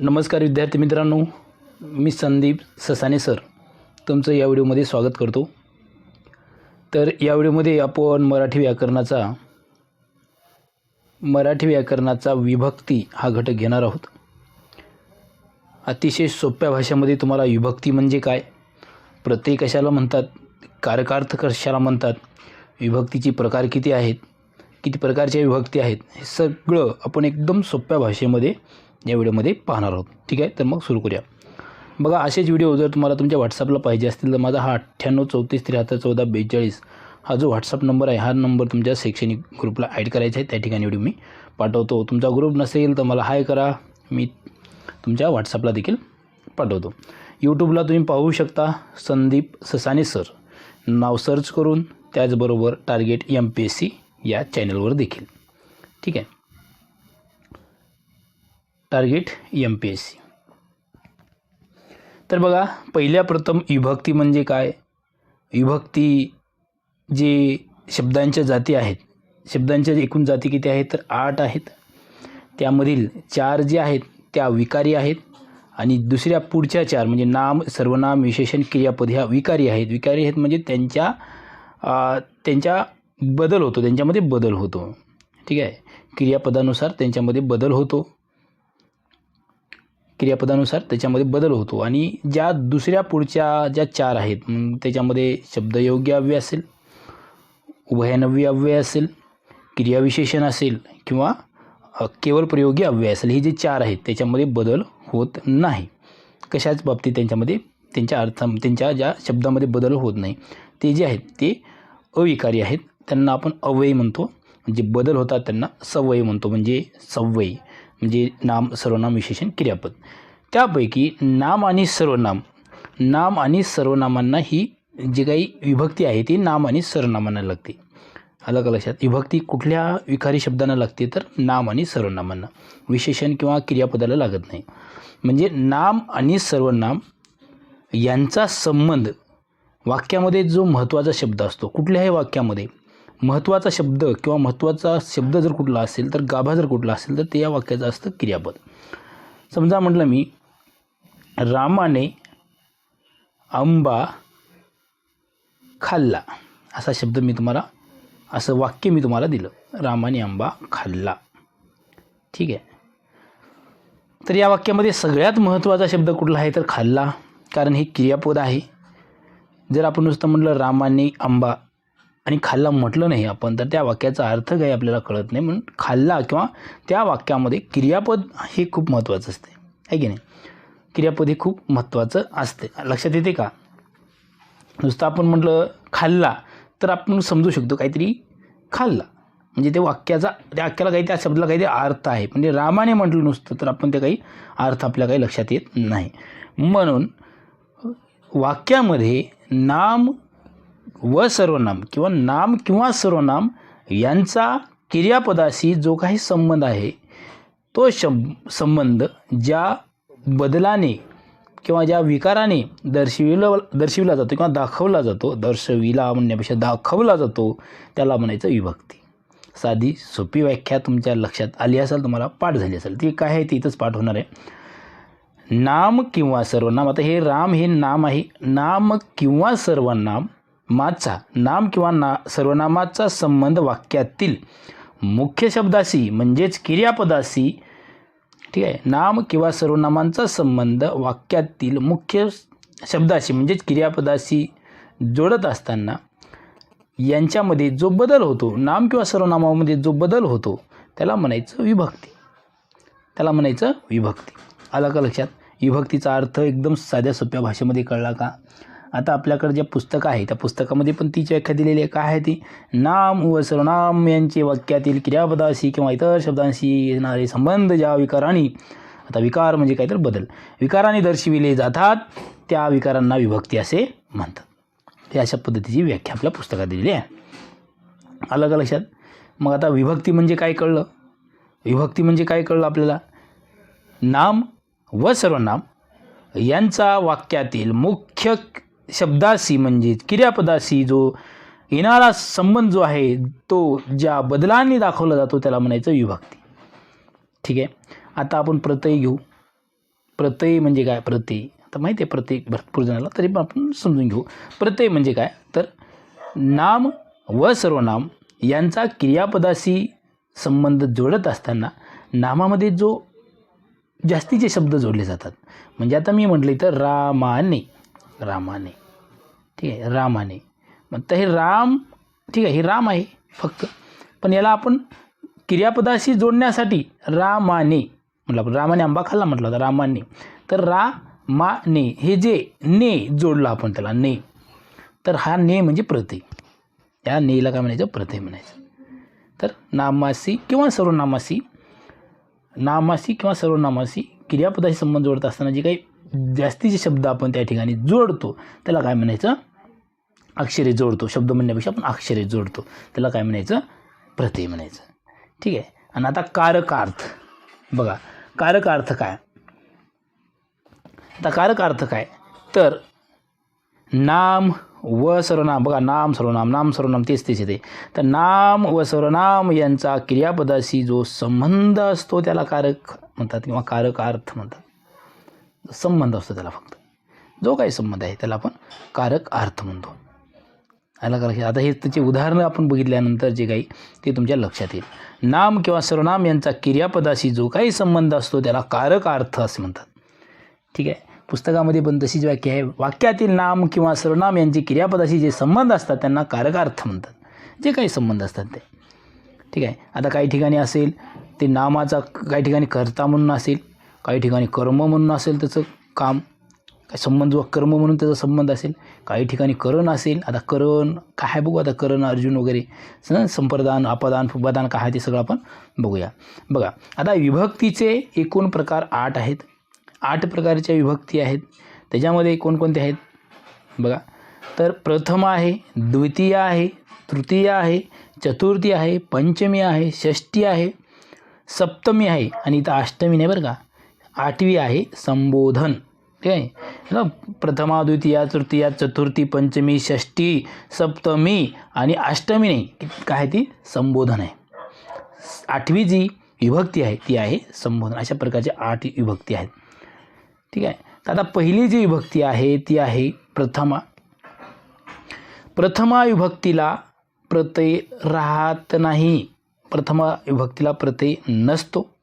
नमस्कार विद्यार्थी मित्रांनो मी संदीप ससाने सर. तुमचं या व्हिडिओमध्ये स्वागत करतो. तर या व्हिडिओमध्ये आपण मराठी व्याकरणाचा मराठी व्याकरणाचा विभक्ती हा घटक घेणार आहोत. अतिशय सोप्या भाषेमध्ये तुम्हाला विभक्ती म्हणजे काय? प्रत्यय कशाला म्हणतात? कारकार्थ कशाला म्हणतात? विभक्तीचे प्रकार किती आहेत? किती प्रकारच्या विभक्ती आहेत? हे सगळं आपण एकदम सोप्या भाषेमध्ये या व्हिडिओमध्ये पाहणार आहोत. ठीक आहे? तर मग सुरू करूया. बघा असेच व्हिडिओ जर तुम्हाला तुमच्या व्हॉट्सअपला पाहिजे असतील तर माझा हा अठ्ठ्याण्णव चौतीस त्र्याहत्तर चौदा बेचाळीस हा जो व्हॉट्सअप नंबर आहे हा नंबर तुमच्या शैक्षणिक ग्रुपला ॲड करायचा आहे. त्या ठिकाणी व्हिडिओ मी पाठवतो. तुमचा ग्रुप नसेल तर मला हाय करा. मी तुमच्या व्हॉट्सअपला देखील पाठवतो. यूट्यूबला तुम्ही पाहू शकता संदीप ससाने सर. नाव सर्च करून त्याचबरोबर target M P S C या चॅनलवर देखील. ठीक आहे? Target M P S C तर बघा पहिल्या प्रथम विभक्ती म्हणजे काय? विभक्ती जे शब्दांच्या जाती आहेत शब्दांच्या एकूण जाती किती आहेत? तर आठ आहेत. त्यामधील चार जे आहेत त्या विकारी आहेत आणि दुसऱ्या पुढच्या चार म्हणजे नाम सर्वनाम विशेषण क्रियापद ह्या विकारी आहेत. विकारी आहेत म्हणजे त्यांच्या त्यांच्या बदल होतो त्यांच्यामध्ये बदल होतो. ठीक आहे? क्रियापदानुसार त्यांच्यामध्ये बदल होतो. क्रियापदानुसार त्याच्यामध्ये बदल होतो. आणि ज्या दुसऱ्या पुढच्या ज्या चार आहेत मग त्याच्यामध्ये शब्दयोग्य अव्यय असेल उभयनव्य अव्यय असेल क्रियाविशेषण असेल किंवा केवळ प्रयोगी अव्यय असेल हे जे चार आहेत त्याच्यामध्ये बदल होत नाही. कशाच बाबतीत त्यांच्यामध्ये त्यांच्या अर्थ त्यांच्या ज्या शब्दामध्ये बदल होत नाही ते जे आहेत ते अविकारी आहेत. त्यांना आपण अव्ययी म्हणतो. म्हणजे बदल होतात त्यांना सवयी म्हणतो. म्हणजे सवयी म्हणजे नाम सर्वनाम विशेषण क्रियापद. त्यापैकी नाम आणि सर्वनाम नाम आणि सर्वनामांना ही जी काही विभक्ती आहे ती नाम आणि सर्वनामांना लागते. आलं का लक्षात? विभक्ती कुठल्या विकारी शब्दांना लागते तर नाम आणि सर्वनामांना. विशेषण किंवा क्रियापदाला लागत नाही. म्हणजे नाम आणि सर्वनाम यांचा संबंध वाक्यामध्ये जो महत्त्वाचा शब्द असतो कुठल्याही वाक्यामध्ये महत्त्वाचा शब्द किंवा महत्त्वाचा शब्द जर कुठला असेल तर गाभा जर कुठला असेल तर ते या वाक्याचं असतं क्रियापद. समजा म्हटलं मी रामाने आंबा खाल्ला. असा शब्द मी तुम्हाला असं वाक्य मी तुम्हाला दिलं. रामाने आंबा खाल्ला. ठीक आहे. तर या वाक्यामध्ये सगळ्यात महत्त्वाचा शब्द कुठला आहे तर खाल्ला. कारण हे क्रियापद आहे. जर आपण नुसतं म्हटलं रामाने आंबा आणि खाल्ला म्हटलं नाही आपण तर त्या वाक्याचा अर्थ काही आपल्याला कळत नाही. म्हणून खाल्ला किंवा त्या वाक्यामध्ये क्रियापद हे खूप महत्त्वाचं असते. आहे की नाही? क्रियापद हे खूप महत्त्वाचं असते. लक्षात येते का? नुसतं आपण म्हटलं खाल्ला तर आपण समजू शकतो काहीतरी खाल्ला. म्हणजे ते वाक्याचा त्या वाक्याला काही त्या शब्दाला काहीतरी अर्थ आहे. म्हणजे रामाने म्हटलं नुसतं तर आपण ते काही अर्थ आपल्या काही लक्षात येत नाही. म्हणून वाक्यामध्ये नाम व सर्वनाम किंवा नाम किंवा सर्वनाम यांचा क्रियापदाशी जो काही संबंध आहे तो शं संबंध ज्या बदलाने किंवा ज्या विकाराने दर्शविला दर्शविला जातो किंवा दाखवला जातो दर्शविला म्हणण्यापेक्षा दाखवला जातो त्याला म्हणायचं विभक्ती. साधी सोपी व्याख्या तुमच्या लक्षात आली असेल तुम्हाला पाठ झाली असेल ती काय आहे ती इथंच पाठ होणार आहे. नाम किंवा सर्वनाम आता हे राम हे नाम आहे. नाम किंवा सर्वनाम माचा नाम किंवा ना सर्वनामाचा संबंध वाक्यातील मुख्य शब्दाशी म्हणजेच क्रियापदाशी ठीक आहे नाम किंवा सर्वनामांचा संबंध वाक्यातील मुख्य शब्दाशी म्हणजेच क्रियापदाशी जोडत असताना यांच्यामध्ये जो बदल होतो नाम किंवा सर्वनामामध्ये जो बदल होतो त्याला म्हणायचं विभक्ती. त्याला म्हणायचं विभक्ती. आलं का लक्षात? विभक्तीचा अर्थ एकदम साध्या सोप्या भाषेमध्ये कळला का? आता आपल्याकडे जे पुस्तकं आहे त्या पुस्तकामध्ये पण तीच व्याख्या दिलेली आहे. काय आहे ती? नाम व सर्वनाम यांचे वाक्यातील क्रियापदाशी किंवा इतर शब्दांशी येणारे संबंध ज्या विकारांनी आता विकार म्हणजे काय तर बदल. विकाराने दर्शविले जातात त्या विकारांना विभक्ती असे म्हणतात. हे अशा पद्धतीची व्याख्या आपल्या पुस्तकात दिलेली आहे. आलं का लक्षात? मग आता विभक्ती म्हणजे काय कळलं? विभक्ती म्हणजे काय कळलं आपल्याला? नाम व सर्वनाम यांचा वाक्यातील मुख्य शब्दाशी म्हणजे क्रियापदाशी जो येणारा संबंध जो आहे तो ज्या बदलांनी दाखवला जातो त्याला म्हणायचं विभक्ती. ठीक आहे? आता आपण प्रत्यय घेऊ. प्रत्यय म्हणजे काय? प्रत्यय. आता माहिती आहे प्रत्यय भरपूर जणाला तरी पण आपण समजून घेऊ. प्रत्यय म्हणजे काय? तर नाम व सर्वनाम यांचा क्रियापदाशी संबंध जोडत असताना नामामध्ये जो जास्तीचे शब्द जोडले जातात. म्हणजे आता मी म्हटलं तर रामाने रामाने. ठीक आहे रामाने. मग तर हे राम ठीक आहे हे राम आहे फक्त. पण याला आपण क्रियापदाशी जोडण्यासाठी रामाने म्हटलं आपण. रामाने आंबा खाल्ला म्हटलं होता रामाने. तर रा मा ने हे जे ने जोडलं आपण त्याला ने. तर हा ने म्हणजे प्रत्यय या नेला काय म्हणायचं? प्रत्यय म्हणायचं. तर नामासी किंवा सर्वनामासी नामासी किंवा सर्वनामासी क्रियापदाशी संबंध जोडत असताना जे काही जास्तीचे शब्द आपण त्या ठिकाणी जोडतो त्याला काय म्हणायचं? अक्षरे जोडतो. शब्द म्हणण्यापेक्षा आपण अक्षरे जोडतो. त्याला काय म्हणायचं? प्रत्यय म्हणायचं. ठीक आहे? आणि आता कारकार्थ. बघा कारकार्थ काय? आता कारकार्थ काय? तर नाम व सर्वनाम. बघा नाम सर्वनाम नाम सर्वनाम तेच तेच येते. तर नाम व सर्वनाम यांचा क्रियापदाशी जो संबंध असतो त्याला कारक म्हणतात किंवा कारकार्थ म्हणतात. संबंध असतो त्याला फक्त. जो काही संबंध आहे त्याला आपण कारक अर्थ म्हणतो. आला का आता हे त्याची उदाहरणं आपण बघितल्यानंतर जे काही ते तुमच्या लक्षात येईल. नाम किंवा सर्वनाम यांचा क्रियापदाशी जो काही संबंध असतो त्याला कारक अर्थ असे म्हणतात. ठीक आहे? पुस्तकामध्ये पण तशीच वाक्य आहे. वाक्यातील नाम किंवा सर्वनाम यांचे क्रियापदाशी जे संबंध असतात त्यांना कारकार्थ म्हणतात. जे काही संबंध असतात ते. ठीक आहे? आता काही ठिकाणी असेल ते नामाचा काही ठिकाणी कर्ता म्हणून असेल काही ठिकाणी कर्म म्हणून असेल त्याचं काम काही संबंध व कर्म म्हणून त्याचा संबंध असेल काही ठिकाणी करण असेल आता करण काय आहे बघू आता करण अर्जुन वगैरे स- संप्रदान अपदान फुपदान काय आहे ते सगळं आपण बघूया. बघा आता विभक्तीचे एकूण प्रकार आठ आहेत. आठ प्रकारच्या विभक्ती आहेत. त्याच्यामध्ये कोणकोणते आहेत? बघा तर प्रथम आहे द्वितीय आहे तृतीय आहे चतुर्थी आहे पंचमी आहे षष्टी आहे सप्तमी आहे आणि इथं अष्टमी नाही बरं का? आठवी आहे संबोधन. ठीक आहे? ना प्रथमा द्वितीया तृतीया चतुर्थी पंचमी षष्टी सप्तमी आणि अष्टमी नाही. काय आहे ती? संबोधन आहे. आठवी जी विभक्ती आहे ती आहे संबोधन. अशा प्रकारच्या आठ विभक्ती आहेत. ठीक आहे? तर आता पहिली जी विभक्ती आहे ती आहे प्रथमा. प्रथमा विभक्तीला प्रत्यय राहत नाही. प्रथमा विभक्तीला प्रत्यय नसतो.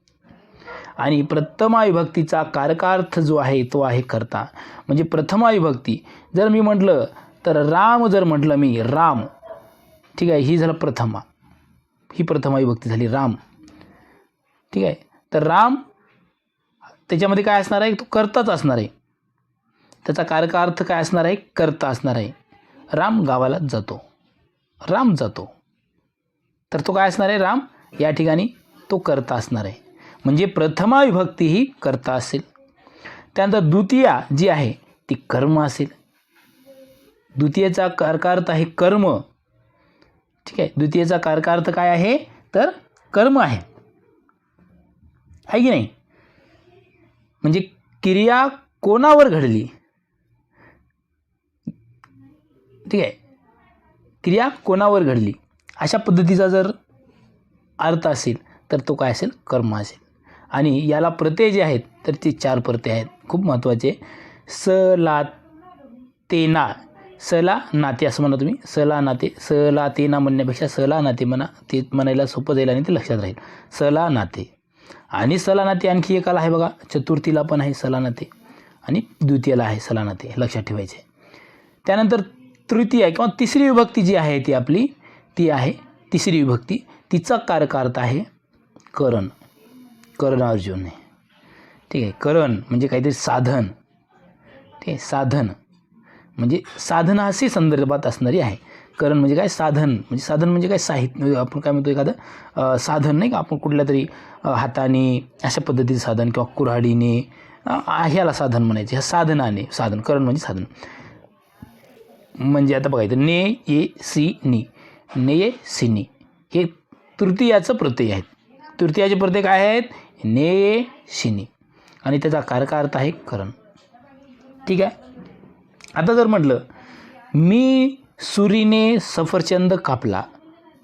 आणि प्रथमा विभक्तीचा कारकार्थ जो आहे तो आहे करता. म्हणजे प्रथमा विभक्ती जर मी म्हटलं तर राम जर म्हटलं मी राम. ठीक आहे ही झालं प्रथमा. ही प्रथमा विभक्ती झाली राम. ठीक आहे तर राम त्याच्यामध्ये काय असणार आहे? तो कर्ताच असणार आहे. त्याचा कारकार्थ काय असणार आहे? कर्ता असणार आहे. राम गावाला जातो. राम जातो. तर तो काय असणार आहे? राम. या ठिकाणी तो कर्ता असणार आहे. म्हणजे प्रथमा विभक्ती ही कर्ता असेल. त्यानंतर द्वितीया जी आहे ती कर्म असेल. द्वितीयेचा कारकार्थ आहे कर्म. ठीक आहे? द्वितीयेचा कारकार्थ काय आहे? तर कर्म आहे. आहे की नाही? म्हणजे क्रिया कोणावर घडली? ठीक आहे? क्रिया कोणावर घडली? अशा पद्धतीचा जर अर्थ असेल तर तो काय असेल? कर्म असेल. आणि याला प्रत्यय जे आहेत तर ते चार प्रत्यय आहेत. खूप महत्त्वाचे. स ला ते ना. सला नाते असं म्हणा तुम्ही. सला नाते सला ते. ना म्हणण्यापेक्षा सला नाते म्हणा ते म्हणायला सोपं जाईल आणि ते लक्षात राहील. सला नाते आणि सला नाते आणखी एकाला आहे बघा. चतुर्थीला पण आहे सला नाते आणि द्वितीयला आहे सला नाते हे लक्षात ठेवायचे. त्यानंतर तृतीय किंवा तिसरी विभक्ती जी आहे ती आपली ती आहे तिसरी विभक्ती. तिचा कारकार्थ आहे करण. करण अर्जुन आहे ठीक आहे करण म्हणजे काहीतरी साधन. ठीक आहे साधन. म्हणजे साधन अशी संदर्भात असणारी आहे. करण म्हणजे काय? साधन. म्हणजे साधन म्हणजे काय? साहित्य. म्हणजे आपण काय म्हणतो एखादं? साधन नाही का? आपण कुठल्या तरी हाताने अशा पद्धतीचं साधन किंवा कुऱ्हाडीने ह्याला साधन म्हणायचे. ह्या साधनाने. साधन. करण म्हणजे साधन. म्हणजे आता बघायचं. ने ए सी नी. ने ए सी नी. हे तृतीयाचं प्रत्यय आहेत. तृतीयाचे प्रत्यय काय आहेत? ने शिनी आणि त्याचा कारका अर्थ आहे करण. ठीक आहे? आता जर म्हटलं मी सुरीने सफरचंद कापला.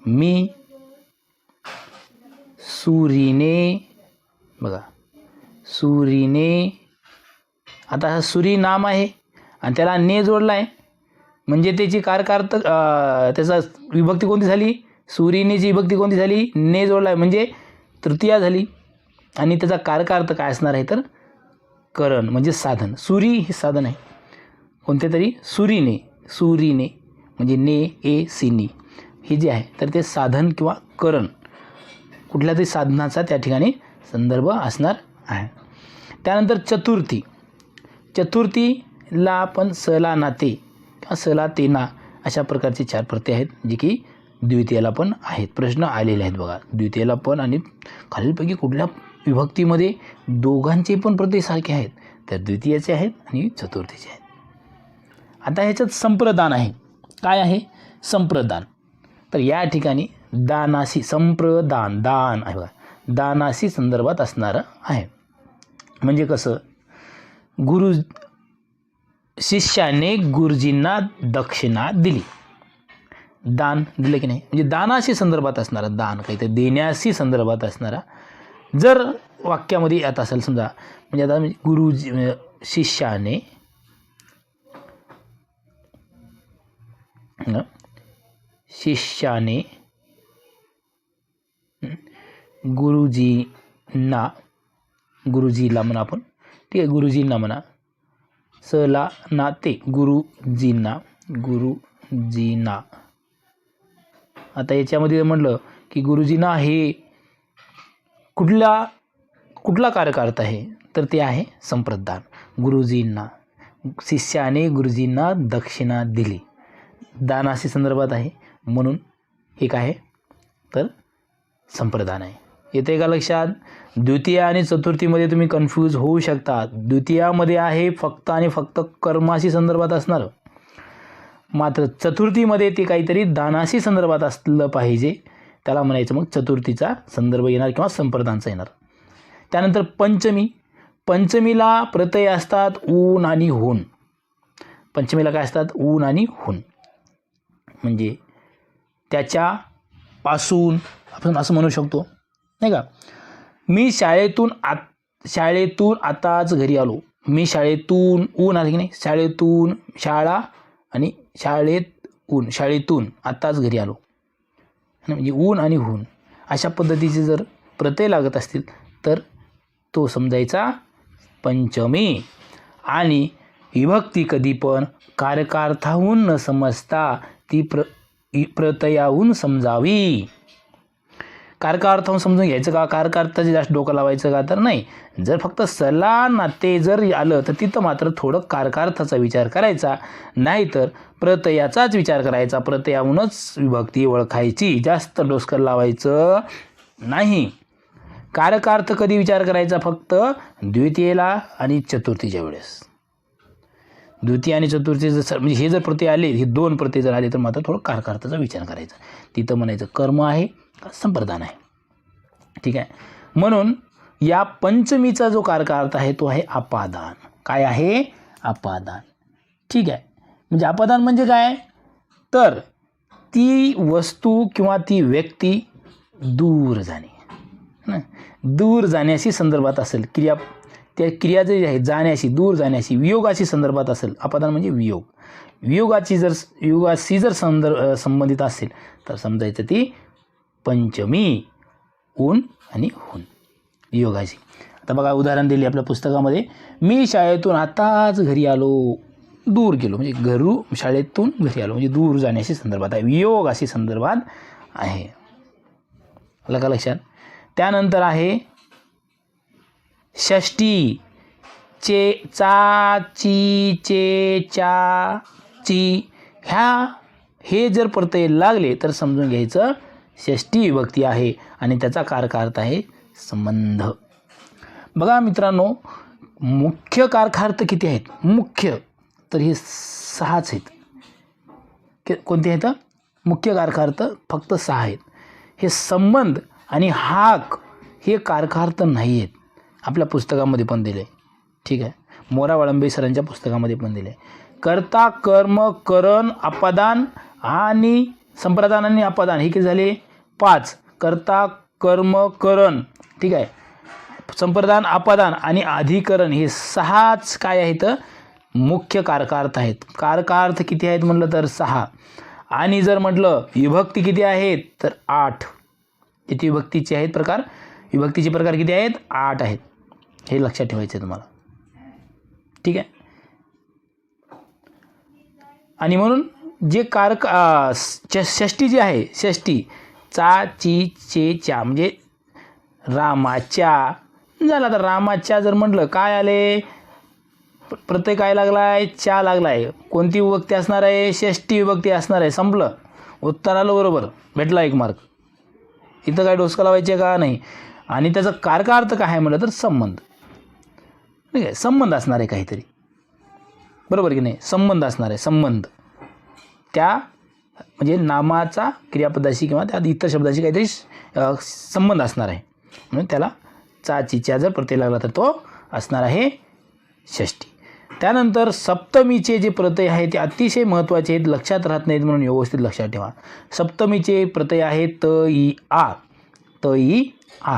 मी सुरीने बघा सुरीने आता हा सुरी नाम आहे आणि त्याला ने जोडला आहे म्हणजे त्याची कारकार्थ त्याचा विभक्ती कोणती झाली? सुरीनेची विभक्ती कोणती झाली? ने जोडला आहे म्हणजे तृतीया झाली. आणि त्याचा कारकार्थ काय असणार आहे तर करण म्हणजे साधन. सुरी हे साधन आहे. कोणते तरी? सुरीने. सुरीने. म्हणजे ने ए सिनी हे जे आहे तर ते साधन किंवा करण. कुठल्या तरी साधनाचा त्या ठिकाणी संदर्भ असणार आहे. त्यानंतर चतुर्थी. चतुर्थीला आपण सला नाते किंवा सला तेना अशा प्रकारचे चार प्रत्यय आहेत जे की द्वितीयाला पण आहेत. प्रश्न आलेले आहेत बघा. द्वितीयाला पण आणि खालीलपैकी कुठल्या विभक्तीमध्ये दोघांचे पण प्रत्यय सारखे आहेत. तर द्वितीयाचे आहेत आणि चतुर्थीचे आहेत. आता ह्याच्यात संप्रदान आहे. काय आहे? संप्रदान. तर या ठिकाणी दानाशी संप्रदान दान आहे बघा. दानाशी संदर्भात असणारं आहे. म्हणजे कसं? गुरु शिष्याने गुरुजींना दक्षिणा दिली. दान दिलं की नाही? म्हणजे दानाशी संदर्भात असणारा दान. काहीतरी देण्याशी संदर्भात असणारा. जर वाक्यामध्ये येत असेल समजा म्हणजे आता गुरुजी म्हणजे शिष्याने शिष्याने गुरुजींना गुरुजीला म्हणा आपण ठीक आहे गुरुजींना म्हणा सला ना ते गुरुजींना गुरुजींना. आता याच्यामध्ये म्हटलं की गुरुजींना हे कुठला कुठला करत आहे? तर ते आहे संप्रदान. गुरुजींना शिष्याने गुरुजींना दक्षिणा दिली. दानाशी संदर्भात आहे. म्हणून एक आहे तर संप्रदान आहे. येते का लक्षात? द्वितीय आणि चतुर्थीमध्ये तुम्ही कन्फ्यूज होऊ शकता द्वितीयामध्ये आहे फक्त आणि फक्त कर्माशी संदर्भात असणार. मात्र चतुर्थीमध्ये ते काहीतरी दानाशी संदर्भात असलं पाहिजे. त्याला म्हणायचं मग चतुर्थीचा संदर्भ येणार किंवा संप्रदानचा येणार. त्यानंतर पंचमी. पंचमीला प्रत्यय असतात ऊन आणि हून. पंचमीला काय असतात? ऊन आणि हून. म्हणजे त्याच्यापासून आपण असं म्हणू शकतो. नाही का? मी शाळेतून आत शाळेतून आताच घरी आलो. मी शाळेतून ऊन आले की नाही? शाळेतून शाळा आणि शाळेत ऊन शाळेतून आताच घरी आलो. म्हणजे ऊन आणि हून अशा पद्धतीचे जर प्रत्यय लागत असतील तर तो समजायचा पंचमी. आणि विभक्ती कधी पण कारकार्थाहून न समजता ती प्र प्रतयाहून समजावी. कारकार्थाहून समजून घ्यायचं का? कारकार्थाचे जास्त डोकं लावायचं का? तर नाही. जर फक्त सला नाते जर आलं तर तिथं मात्र थोडं कारकार्थाचा विचार करायचा. नाहीतर प्रतयाचाच विचार करायचा. प्रतयाहूनच विभक्ती ओळखायची. जास्त डोसकर लावायचं नाही. कारकार्थ कधी विचार करायचा? फक्त द्वितीयेला आणि चतुर्थीच्या वेळेस. द्वितीय आणि चतुर्थी जर म्हणजे हे जर प्रत्यय आले हे दोन प्रत्यय जर आले तर मात्र थोडं कारकार्थाचा विचार करायचा. तिथं म्हणायचं कर्म आहे. संप्रदान आहे ठीक आहे? म्हणून या पंचमीचा जो कारकार्थ आहे तो आहे अपादान काय आहे? अपादान ठीक आहे? म्हणजे अपादान म्हणजे काय? तर ती वस्तू किंवा ती व्यक्ती दूर जाणे. दूर जाण्याशी संदर्भात असेल क्रिया त्या क्रिया जरी आहे जाण्याशी दूर जाण्याशी वियोगाशी संदर्भात असेल अपादान म्हणजे वियोग. वियोगाची जर वियोगाशी जर संदर्भ संबंधित असेल तर समजायचं ती पंचमी ऊन आणि हून योगाची. आता बघा उदाहरण दिले आपल्या पुस्तकामध्ये. मी शाळेतून आताच घरी आलो. दूर गेलो. म्हणजे घरू शाळेतून घरी आलो. म्हणजे दूर जाण्याशी संदर्भात आहे. वियोगाशी संदर्भात आहे. आलं का लक्षात. त्यानंतर आहे षष्टी चे चा ची चे चा ची. ह्या हे जर प्रत्यय लागले तर समजून घ्यायचं षष्टी विभक्ती आहे आणि त्याचा कारकार्थ आहे संबंध. बघा मित्रांनो मुख्य कारखार्थ किती आहेत? मुख्य. तर हे सहाच आहेत. के कोणते आहेत? मुख्य कारखार्थ फक्त सहा आहेत. हे संबंध आणि हाक हे कारकार्थ नाही आहेत. आपल्या पुस्तकामध्ये पण दिले ठीक आहे? मोरा वाळंबे सरांच्या पुस्तकामध्ये पण दिले कर्ता कर्म करण अपदान आणि संप्रदान आणि अपदान. हे किती झाले? पाच कर्ता कर्म करण. ठीक आहे? संप्रदान अपादान आणि अधिकरण हे सहाच काय आहेत? मुख्य कारकार्थ आहेत. कारकार्थ किती आहेत म्हटलं तर सहा. आणि जर म्हटलं विभक्ती किती आहेत तर आठ. किती विभक्तीचे आहेत प्रकार? विभक्तीचे प्रकार किती आहेत? आठ आहेत. हे लक्षात ठेवायचं आहे तुम्हाला. ठीक आहे? आणि म्हणून जे कारक षष्टी जी आहे षष्टी चा ची चे च्या म्हणजे रामाच्या. झालं आता रामाच्या जर म्हटलं काय आले? प्र- प्रत्यय काय लागलाय? च्या लागलाय. कोणती विभक्ती असणार आहे? षष्टी विभक्ती असणार आहे. संपलं. उत्तर आलं बरोबर. भेटला एक मार्क इथं काय डोसका लावायचे का? नाही. आणि त्याचा कारका अर्थ काय आहे म्हटलं तर संबंध. ठीक आहे? संबंध असणार आहे काहीतरी. बरोबर की नाही? संबंध असणार आहे. संबंध. त्या म्हणजे नामाचा क्रियापदाशी किंवा त्यात इतर शब्दाशी काहीतरी संबंध असणार आहे. म्हणून त्याला चाचीच्या जर प्रत्यय लागला तर तो असणार आहे षष्टी त्यानंतर सप्तमीचे जे प्रत्यय आहेत ते अतिशय महत्त्वाचे आहेत लक्षात राहत नाहीत म्हणून व्यवस्थित लक्षात ठेवा. सप्तमीचे प्रत्यय आहेत त ई आ. त ई आ.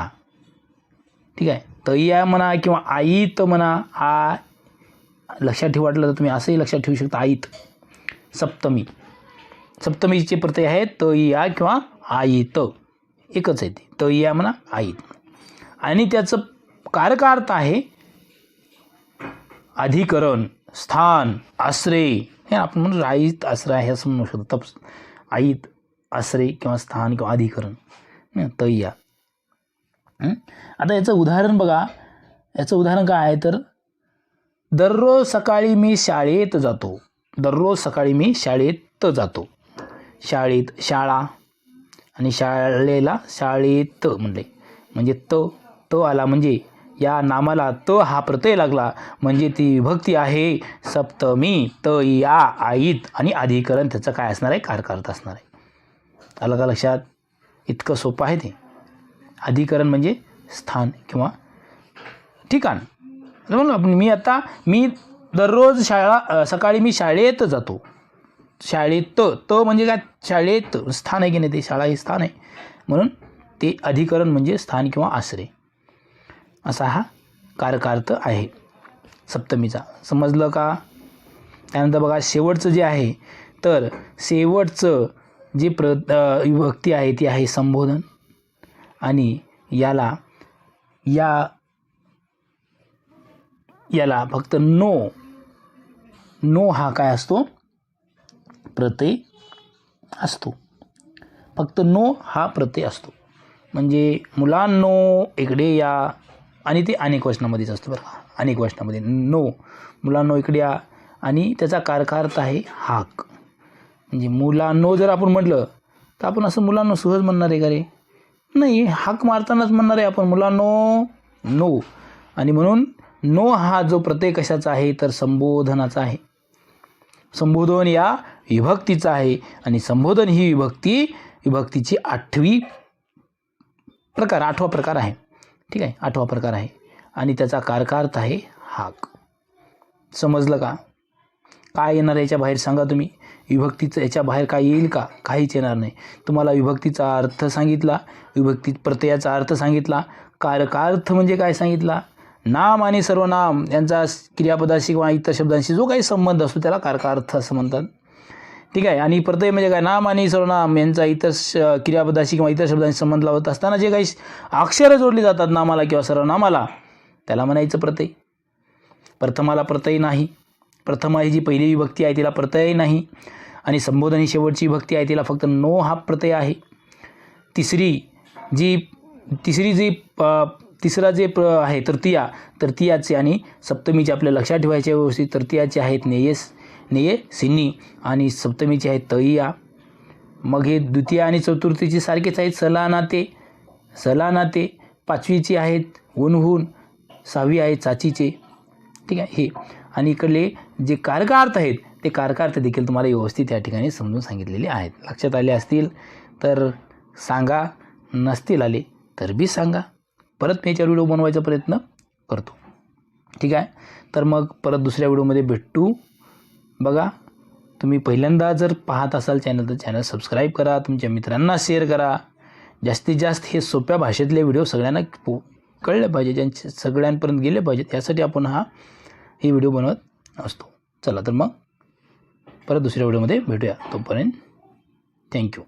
ठीक आहे? त ई आ म्हणा किंवा आईत म्हणा आ. लक्षात ठेवा वाटलं तर तुम्ही असंही लक्षात ठेवू शकता आईत. सप्तमी. सप्तमीचे प्रत्यय आहेत त या किंवा आईत एकच आहे ते. त या म्हणा आईत आणि त्याचं कारकार्थ आहे अधिकरण स्थान आश्रय. हे आपण म्हणून आईत आश्रय आहे असं म्हणू शकतो. तप आईत आश्रय किंवा स्थान किंवा अधिकरण. तय्या. आता याचं उदाहरण बघा. याचं उदाहरण काय आहे तर दररोज सकाळी मी शाळेत जातो. दररोज सकाळी मी शाळेत जातो. शाळेत शाळा आणि शाळेला शाळेत म्हणले. म्हणजे त त आला म्हणजे या नामाला त हा प्रत्यय लागला. म्हणजे ती विभक्ती आहे सप्तमी त या आईत आणि अधिकरण त्याचं काय असणार आहे? कारकारत असणार आहे. आलं का लक्षात? इतकं सोपं आहे ते. अधिकरण म्हणजे स्थान किंवा ठिकाण. म्हणून मी आता मी दररोज शाळा सकाळी मी शाळेत जातो. शाळेत त म्हणजे काय? शाळेत स्थान आहे की नाही ते? शाळा हे स्थान आहे. म्हणून ते अधिकरण म्हणजे स्थान किंवा आश्रय. असा हा कारकार्थ आहे सप्तमीचा. समजलं का? त्यानंतर बघा शेवटचं जे आहे तर शेवटचं जे प्र विभक्ती आहे ती आहे संबोधन. आणि याला या याला फक्त नो नो हा काय असतो? प्रत्यय असतो. फक्त नो हा प्रत्यय असतो. म्हणजे मुलांनो इकडे या आणि ते अनेक वचनामध्येच असतो बरं का. अनेक वचनामध्ये. नो. मुलांनो इकडे या आणि त्याचा कारकार्थ आहे हाक. म्हणजे मुलांनो जर आपण म्हटलं तर आपण असं मुलांनो सहज म्हणणार आहे का रे? नाही हाक मारतानाच म्हणणार आहे आपण मुलांनो नो. आणि म्हणून नो हा जो प्रत्यय कशाचा आहे तर संबोधनाचा आहे. संबोधन या विभक्तीचा आहे. आणि संबोधन ही विभक्ती विभक्तीची आठवी प्रकार आठवा प्रकार आहे. ठीक आहे? आठवा प्रकार आहे. आणि त्याचा कारकार्थ आहे हाक. समजलं का? काय येणार याच्या बाहेर सांगा तुम्ही. विभक्तीचं याच्या बाहेर काय येईल का? काहीच येणार नाही. तुम्हाला विभक्तीचा अर्थ सांगितला विभक्ती प्रत्ययाचा अर्थ सांगितला. कारकार्थ म्हणजे काय सांगितला? नाम आणि सर्वनाम यांचा क्रियापदाशी किंवा इतर शब्दांशी जो काही संबंध असतो त्याला कारकार्थ असं म्हणतात. ठीक आहे? आणि प्रत्यय म्हणजे काय? नाम आणि सर्वनाम यांचा इतर श क्रियापदाशी किंवा इतर शब्दांशी संबंध लावत असताना जे काही अक्षरं जोडली जातात नामाला किंवा सर्वनामाला त्याला म्हणायचं प्रत्यय. प्रथमाला प्रत्यय नाही. प्रथमा ही जी पहिली विभक्ती आहे तिला प्रत्यय नाही. आणि संबोधन ही शेवटची विभक्ती आहे तिला फक्त नो हा प्रत्यय आहे. तिसरी जी तिसरी जी प- तिसरा जे प्र आहे तृतीया तृतीयाचे आणि सप्तमीचे आपल्या लक्षात ठेवायचे व्यवस्थित. तृतीयाचे आहेत नेयेस नेये सिन्नी आणि सप्तमीचे आहेत तईया मग हे द्वितीय आणि चतुर्थीचे सारखेच आहेत सलानाते सलानाते. पाचवीचे आहेत हुनहुन सहावी आहे चाचीचे. ठीक आहे हे. आणि इकडले जे कारकार्थ आहेत ते कारकार्थ देखील तुम्हाला व्यवस्थित या ठिकाणी समजून सांगितलेले आहेत. लक्षात आले असतील तर सांगा नसतील आले तर बी सांगा. परत मी याच्यावर व्हिडिओ बनवायचा प्रयत्न करतो. ठीक आहे? तर मग परत दुसऱ्या व्हिडिओमध्ये भेटू. बघा तुम्ही पहिल्यांदा जर पाहत असाल चॅनल तर चॅनल सबस्क्राईब करा. तुमच्या मित्रांना शेअर करा. जास्तीत जास्त हे सोप्या भाषेतले व्हिडिओ सगळ्यांना पो कळले पाहिजे. ज्यांचे सगळ्यांपर्यंत गेले पाहिजेत यासाठी आपण हा हे व्हिडिओ बनवत असतो. चला तर मग परत दुसऱ्या व्हिडिओमध्ये भेटूया तोपर्यंत. थँक्यू